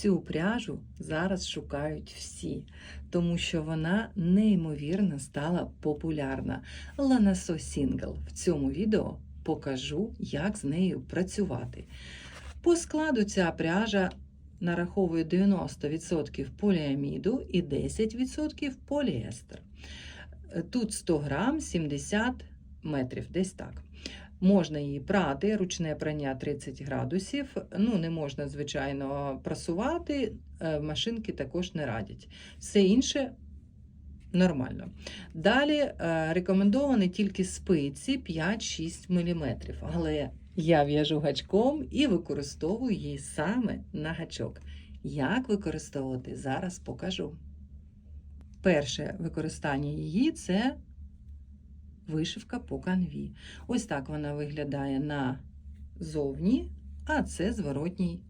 Цю пряжу зараз шукають всі, тому що вона неймовірно стала популярна. Ланасо Сінгл. В цьому відео покажу, як з нею працювати. По складу ця пряжа нараховує 90% поліаміду і 10% поліестер. Тут 100 грам 70 метрів, десь так. Можна її прати, ручне прання 30 градусів. Ну, не можна, звичайно, прасувати, е, машинки також не радять. Все інше нормально. Далі е, рекомендовані тільки спиці 5-6 мм. Але я в'яжу гачком і використовую її саме на гачок. Як використовувати, зараз покажу. Перше використання її це вишивка по канві. Ось так вона виглядає на зовні, а це зворотній,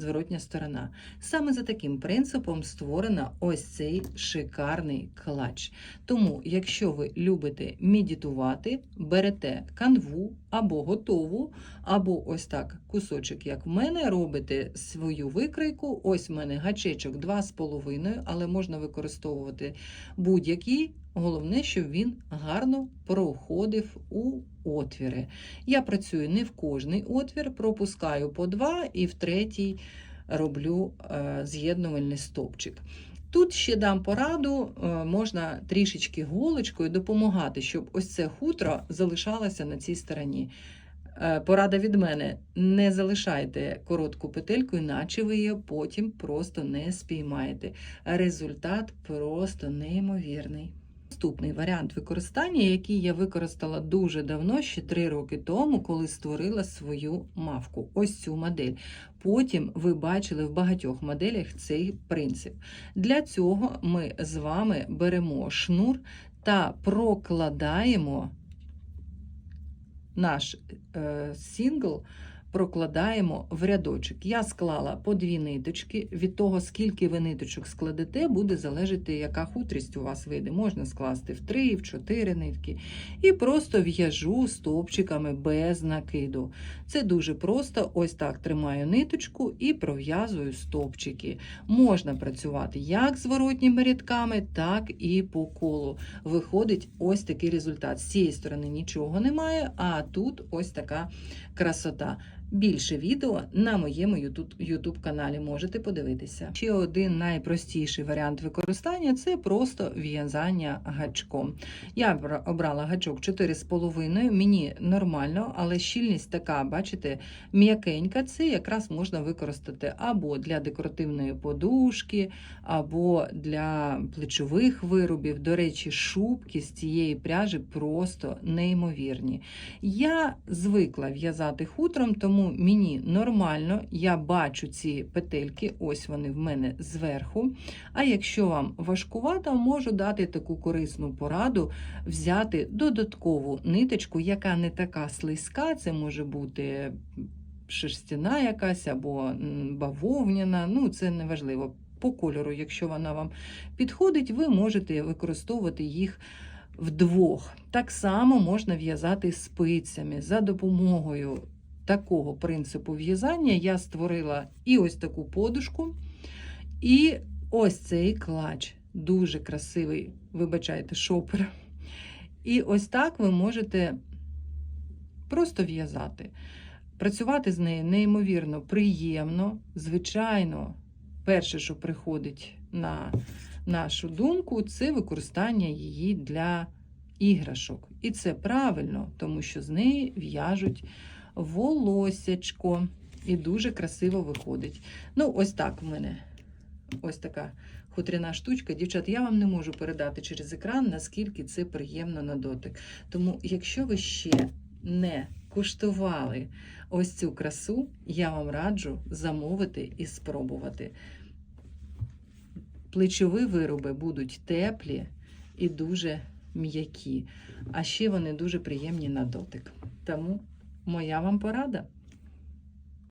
зворотня сторона. Саме за таким принципом створена ось цей шикарний клач. Тому, якщо ви любите медитувати, берете канву або готову, або ось так кусочок, як в мене, робите свою викройку. Ось в мене гачечок 2,5, але можна використовувати будь-який. Головне, щоб він гарно проходив у отвіри. Я працюю не в кожний отвір, пропускаю по два і в третій роблю е, з'єднувальний стовпчик. Тут ще дам пораду, е, можна трішечки голочкою допомагати, щоб ось це хутро залишалося на цій стороні. Е, Порада від мене: не залишайте коротку петельку, іначе ви її потім просто не спіймаєте. Результат просто неймовірний. Наступний варіант використання, який я використала дуже давно, ще 3 роки тому, коли створила свою мавку. Ось цю модель. Потім ви бачили в багатьох моделях цей принцип. Для цього ми з вами беремо шнур та прокладаємо наш е, сингл. Прокладаємо в рядочок. Я склала по дві ниточки. Від того, скільки ви ниточок складете, буде залежати, яка хутрість у вас вийде. Можна скласти в три, в чотири нитки. І просто в'яжу стовпчиками без накиду. Це дуже просто. Ось так тримаю ниточку і пров'язую стовпчики. Можна працювати як з воротніми рядками, так і по колу. Виходить ось такий результат. З цієї сторони нічого немає, а тут ось така красота. Більше відео на моєму YouTube каналі можете подивитися. Ще один найпростіший варіант використання це просто в'язання гачком. Я обрала гачок 4,5, мені нормально, але щільність така, бачите, м'якенька. Це якраз можна використати або для декоративної подушки, або для плечових виробів. До речі, шубки з цієї пряжі просто неймовірні. Я звикла в'язати хутром, тому мені нормально, я бачу ці петельки, ось вони в мене зверху. А якщо вам важкувато, можу дати таку корисну пораду взяти додаткову ниточку, яка не така слизька, це може бути шерстяна якась або бавовняна, ну це не важливо. По кольору, якщо вона вам підходить, ви можете використовувати їх вдвох. Так само можна в'язати спицями за допомогою такого принципу в'язання я створила і ось таку подушку, і ось цей клач. Дуже красивий, вибачайте, шопер. І ось так ви можете просто в'язати. Працювати з нею неймовірно приємно, звичайно, перше, що приходить на нашу думку, це використання її для іграшок. І це правильно, тому що з неї в'яжуть волосячко. І дуже красиво виходить. Ну, ось так в мене ось така хутряна штучка. Дівчат, я вам не можу передати через екран, наскільки це приємно на дотик. Тому, якщо ви ще не куштували ось цю красу, я вам раджу замовити і спробувати. Плечові вироби будуть теплі і дуже м'які, а ще вони дуже приємні на дотик. Тому моя вам порада.